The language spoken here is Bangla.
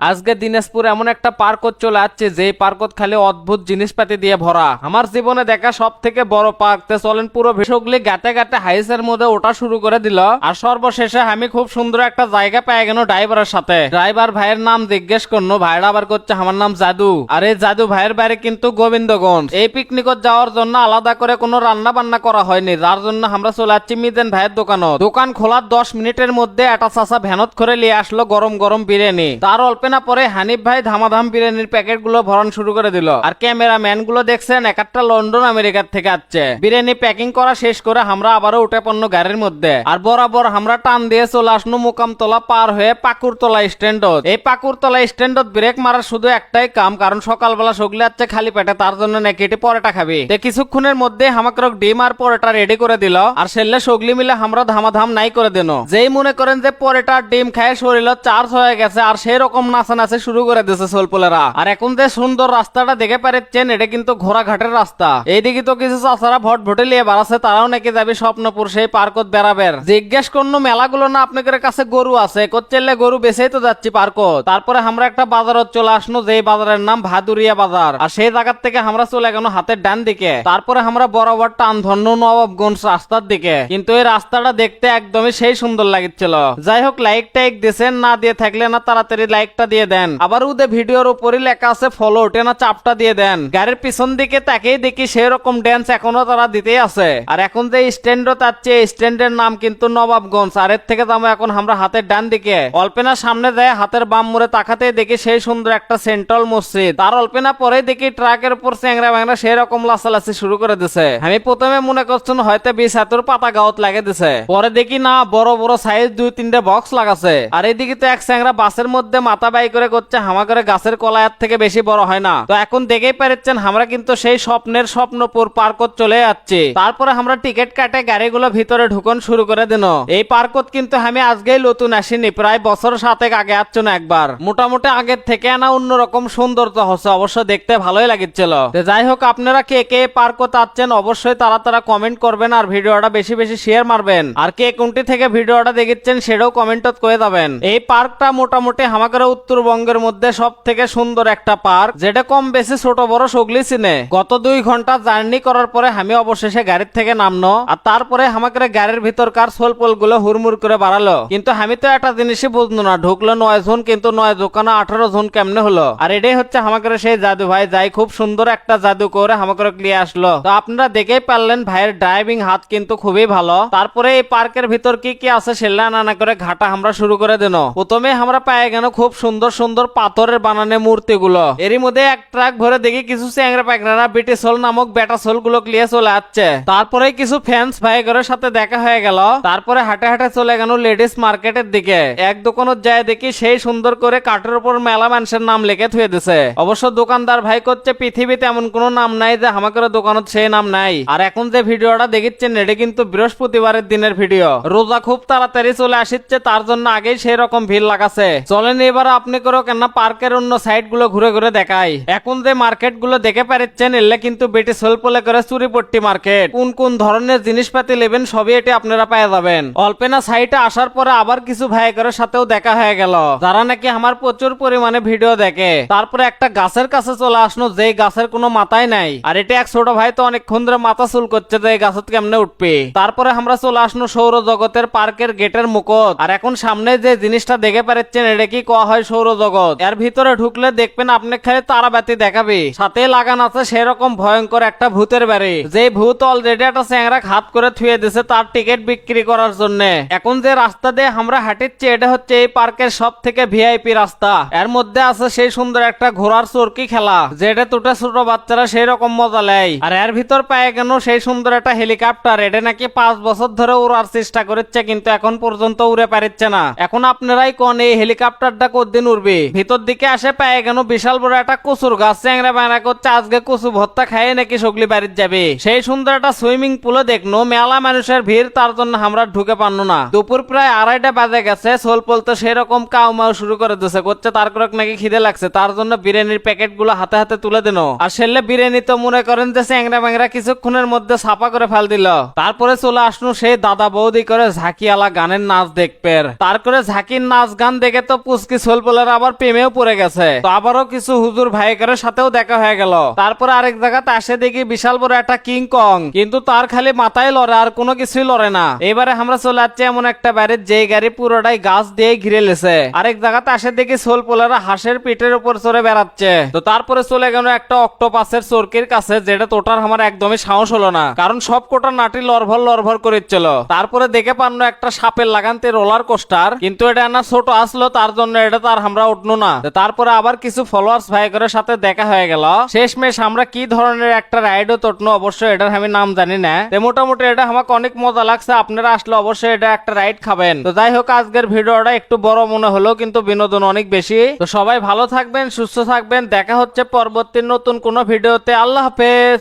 আজকে দিনাজপুর এমন একটা পার্কত চলে আসছে যে পার্কত খালি অদ্ভুত জিনিসপাতি দিয়ে ভরা। আমার জীবনে দেখা সব থেকে বড় পার্ক। তে চলেন পুরো ভিসগলি গাতে গাতে হাইসের মধ্যে ওটা শুরু করে দিল। আর সর্বশেষে আমি খুব সুন্দর একটা জায়গা পেয়ে গেল ড্রাইভারের সাথে। ড্রাইভার ভাইয়ের নাম জিজ্ঞেস করল, ভাইরা আবার করছে? আমার নাম জাদু। আর এই জাদু ভাইয়ের বাইরে কিন্তু গোবিন্দগঞ্জ। এই পিকনিকত যাওয়ার জন্য আলাদা করে কোনো রান্না বান্না করা হয়নি। যার জন্য আমরা চলে যাচ্ছি মিদেন ভাইয়ের দোকানত। দোকান খোলার দশ মিনিটের মধ্যে একটা চাষা ভ্যানত করে নিয়ে আসলো গরম গরম বিরিয়ানি। তার অল্পে না পরে হানিফ ভাই ধামাধাম বিরিয়ানির প্যাকেটগুলো ভরণ শুরু করে দিল। আর ক্যামেরাম্যানগুলো দেখছেন একটা লন্ডন, আমেরিকার থেকে আসছে। বিরিয়ানি প্যাকিং করা শেষ করে আমরা আবারও উঠে পণ্য গাড়ির মধ্যে। আর বরাবর আমরা টান দিয়ে চলে আসলো মুকামতলা পার হয়ে পাকুরতলা স্ট্যান্ডত। এই পাকুরতলা স্ট্যান্ডত ব্রেক মারার শুধু একটাই কাম, কারণ সকালবেলা সগলে যাচ্ছে খালি পেটে, তার জন্য নাকি এটি পরেটা খাবি। তে কিছুক্ষণের মধ্যে হামাকরক ডিম আর পরেটা রেডি করে দিল। আর সেলে সগলি মিলে আমরা ধামাধাম নাই করে দিন যেই মনে করেন যে পরেটা ডিম খায় শরীর চার্জ হয়ে গেছে, আর সেই রকম নাচা নাচে শুরু করে দিয়েছে সোলপোলেরা। আর এখন যে সুন্দর রাস্তাটা দেখে পারেছেন, এটা কিন্তু ঘোড়াঘাটের রাস্তা। এইদিকে তো কিছু চাষারা ভট ভটে লিয়ে বাড়াচ্ছে, তারাও নাকি যাবে স্বপ্নপুর সেই পার্কত বেড়াবের। জিজ্ঞেস করল মেলাগুলো না আপনাদের কাছে গরু আছে? করছেলে গরু বেছেই তো যাচ্ছি পার্কত। তারপরে আমরা একটা বাজারত চলে আসলো যেই বাজারের নাম ভাদুরিয়া বাজার। আর সেই জায়গার থেকে আমরা চলে গেল হাতের ডান দিকে। তারপরে আমরা বরাবর টান ধন্য নবাবগঞ্জ রাস্তার দিকে। কিন্তু এই রাস্তাটা দেখতে একদমই সেই সুন্দর লাগছিল। যাই হোক লাইক টাইক দিয়েছেন না দিয়ে থাকলে না তাড়াতাড়ি লাইকটা দিয়ে দেন। আবার উদে ভিডিওর উপরই লেখা আছে, ফলো ওঠে না, চাপটা দিয়ে দেন। গাড়ির পিছন দিকে তাকেই দেখি সেই রকম ড্যান্স এখনও তারা দিতেই আছে। আর এখন যে স্ট্যান্ডও তাচ্ছে স্ট্যান্ডের নাম কিন্তু নবাবগঞ্জ। আর এর থেকে যাব এখন আমরা হাতের ডান দিকে। অল্পেনা সামনে যায়, হাতের বাম মুড়ে তাকাতে দেখি সেই সুন্দর একটা সেন্ট্রাল মসজিদ। তার অল্পেনা পরে দেখি ট্রাকের উপর চ্যাংরা ব্যাংরা সেই রকম লাসালাসি শুরু করে দিছে। আমি প্রথমে মনে করছেন হয়তো বিশ হাতের পাতা গাওত লাগে দিছে। পরে দেখি না, বড় বড় সাইজ দুই তিনটে বক্স লাগাছে। আর এদিকে তো এক চ্যাংরা বাসের মধ্যে মাথা বাই করে করছে, হামা করে গাছের কলায়ার থেকে বেশি বড় হয় না। তো এখন দেখেই পারছেন আমরা কিন্তু সেই স্বপ্নের স্বপ্নপুর পার্কত চলে যাচ্ছি। তারপরে আমরা টিকিট কাটে, গাড়িগুলো ভিতরে ঢুকন শুরু করে দিন। এই পার্কত কিন্তু আমি আজকেই নতুন আসিনি, প্রায় বছর সাতেক আগে আসছো না একবার। মোটামুটি আগের থেকে আনা অন্যরকম সৌন্দর্য হচ্ছে, অবশ্য দেখতে ভালোই লাগিচ্ছিল। তো যাই হোক, আপনারা কে কে পার্কত আছেন অবশ্যই তারা তারা কমেন্ট করবেন আর ভিডিওটা বেশি বেশি শেয়ার মারবেন। আর কে কোনটি থেকে ভিডিওটা দেখেছেন সেটাও কমেন্টত করে যাবেন। এই পার্কটা মোটামুটি হামাকারে উত্তরবঙ্গের মধ্যে সব থেকে সুন্দর একটা পার্ক, যেটা কম বেশি ছোট বড় সগলি চিনে। গত দুই ঘণ্টা জার্নি করার পরে আমি অবশেষে গাড়ির থেকে নামনো, আর তারপরে আমাকে গাড়ির ভিতরকার সোলপোলগুলো হুড়মুড় করে বাড়ালো। কিন্তু আমি তো একটা জিনিসই বুঝলো না, ঢুকলো নয় জন, কিন্তু নয় দোকানে আঠারো জন কেমনে হলো? আর এটাই হচ্ছে আমাকে সেই জাদু ভাই যাই খুব সুন্দর একটা জাদু করে আমাকে নিয়ে আসলো। তো আপনারা দেখেই পারলেন, ভাইয়ের ড্রাইভিং হাত কিন্তু খুবই ভালো। তারপরে এই পার্কের ভিতর কি কি আছে সেটা নানা করে ঘাটা আমরা শুরু করে দেন প্রথমে আমরা পায়ে গেল খুব সুন্দর সুন্দর সুন্দর পাথরের বানানো মূর্তিগুলো। এরই মধ্যে এক ট্রাক ভরে দেখি কিছু চ্যাংরা প্যাংরা বিটিসোল নামক বেটাসোলগুলো ক্লিয়ে চলে আসছে। তারপরে কিছু ফ্যান্স ভাইগরের সাথে দেখা হয়ে গেল। তারপরে হাঁটে হাঁটে চলে গেল লেডিস মার্কেটের দিকে। এক দোকানত যায় দেখি সেই সুন্দর করে কাঠের উপর মেলা মানুষের নাম লিখে থুয়ে দিছে। অবশ্য দোকানদার ভাই করছে, পৃথিবীতে এমন কোনো নাম নাই যে আমাকে দোকানত সেই নাম নাই। আর এখন যে ভিডিওটা দেখিচ্ছেন, এটা কিন্তু বৃহস্পতিবারের দিনের ভিডিও। রোজা খুব তাড়াতাড়ি চলে আসিচ্ছে, তার জন্য আগেই সেই রকম ভিড় লাগাছে। চলেন এবার আপনি করো কেন পার্কের অন্য সাইডগুলো ঘুরে ঘুরে দেখাই। এখন যে মার্কেটগুলো দেখে পাচ্ছেন এলে কিন্তু বেটি সোলপোলে করে চুরিপট্টি মার্কেট। কোন কোন ধরনের জিনিসপাতি নেবেন সবই এটি আপনারা পেয়ে যাবেন। অল্পেনা সাইটে আসার পরে আবার কিছু ভাইয়ের সাথেও দেখা হয়ে গেল। যারা নাকি আমার প্রচুর পরিমাণে ভিডিও দেখে, তারপরে একটা গাছের কাছে চলে আসলো যে গাছের কোনো মাথায় নাই। আর এটা এক ছোট ভাই তো অনেকক্ষণ ধরে মাথা চুল করছে যে গাছত কেমনে উঠবে। তারপরে আমরা চলে আসলো সৌর জগতের পার্কের গেটের মুখত। আর এখন সামনে যে জিনিসটা দেখে পাচ্ছেন এটা কি কোয়া হয় সৌরজগৎ। এর ভিতরে ঢুকলে দেখবেন আপনি খালি তারাবাতি দেখাবে। সাথে লাগান আছে সেরকম ভয়ঙ্কর একটা ভূতের বাড়ি। যে ভূত অলরেডি একটা চ্যাংরা খাত করে থুয়ে দিছে তার টিকিট বিক্রি করার জন্য। এখন যে রাস্তা দিয়ে আমরা হাঁটিচ্ছি, এটা হচ্ছে এই পার্কের সব থেকে ভিআইপি রাস্তা। এর মধ্যে আছে সেই সুন্দর একটা ঘোড়ার চরকি খেলা, যেটা দুটো ছোট বাচ্চারা সেই রকম মজা নেয়। আর এর ভিতর পায়ে কেন সেই সুন্দর একটা হেলিকপ্টার, এটা নাকি পাঁচ বছর ধরে উড়ার চেষ্টা করেছে, কিন্তু এখন পর্যন্ত উড়ে পারিচ্ছে না। এখন আপনারাই কোন এই হেলিকপ্টারটা কতদিন উড়বে ভিতর দিকে আসে পায়ে গেল বিশাল বড় একটা কচুর গাছ। চ্যাংরা ব্যাংরা করছে, আজকে কচু ভত্তা খাইয়ে নাকি সগলি বাড়ির যাবে। সেই সুন্দর একটা সুইমিং পুলে দেখনো মেলা মানুষের ভিড়, তার জন্য আমরা ঢুকে পারল না। দুপুর প্রায় আড়াইটা বাজে গেছে সোল পোল তো সেরকম কাউ মাউ শুরু করে দিছে, করছে তার করে নাকি খিদে লাগছে। তার জন্য বিরিয়ানির প্যাকেটগুলো হাতে হাতে তুলে দিল। আর সেলে বিরিয়ানি তো মনে করেন যে চ্যাংরা ব্যাংরা কিছুক্ষণের মধ্যে ছাপা করে ফেল দিল। তারপরে চলে আসলো সেই দাদা বৌদি করে ঝাঁকিয়ালা গানের নাচ দেখবে। তার করে ঝাঁকির নাচ গান দেখে তো পুচকি সোল পোলার আবার প্রেমেও পড়ে গেছে। তো আবারও কিছু হুজুর ভাইকারের সাথেও দেখা হয়ে গেল। তারপরে আরেক জায়গাতে আসে দেখি বিশাল বড় একটা কিং কং। কিন্তু তার খালি মাথায় লড়ে, আর কোনো কিছুই লড়ে না। এবারে আমরা চলে যাচ্ছি এমন একটা বাইরে যে গাড়ি পুরোটাই গাছ দিয়ে ঘিরে লেছে। আরেক জায়গাতে আসে দেখি সোল পোলারা হাঁসের পিঠের উপর চড়ে বেড়াচ্ছে। তো তারপরে চলে গেল একটা অক্টোপাসের চরকির কাছে, যেটা তোটার আমার একদমই সাহস হলো না। কারণ সব কোটা নাটি লড়ভর লড়ভর করেছিল তারপরে দেখে পান্ন একটা সাপের লাগানতে রোলার কোস্টার কিন্তু এটা না ছোট আসলো, তার জন্য এটা তার আমরা উঠল না। তারপরে আবার কিছু ফলোয়ার্স ভাইকরের সাথে দেখা হয়ে গেল। শেষমেশ আমরা কি ধরনের একটা রাইডও তোটনো, অবশ্যই এটার আমি নাম জানি না। তো মোটামুটি এটা আমাকে অনেক মজা লাগছে, আপনারা আসলে অবশ্যই এটা একটা রাইড খাবেন। তো যাই হোক, আজকের ভিডিওটা একটু বড় মনে হলো কিন্তু বিনোদন অনেক বেশি। তো সবাই ভালো থাকবেন, সুস্থ থাকবেন, দেখা হচ্ছে পরবর্তী নতুন কোনো ভিডিওতে। আল্লাহ হাফেজ!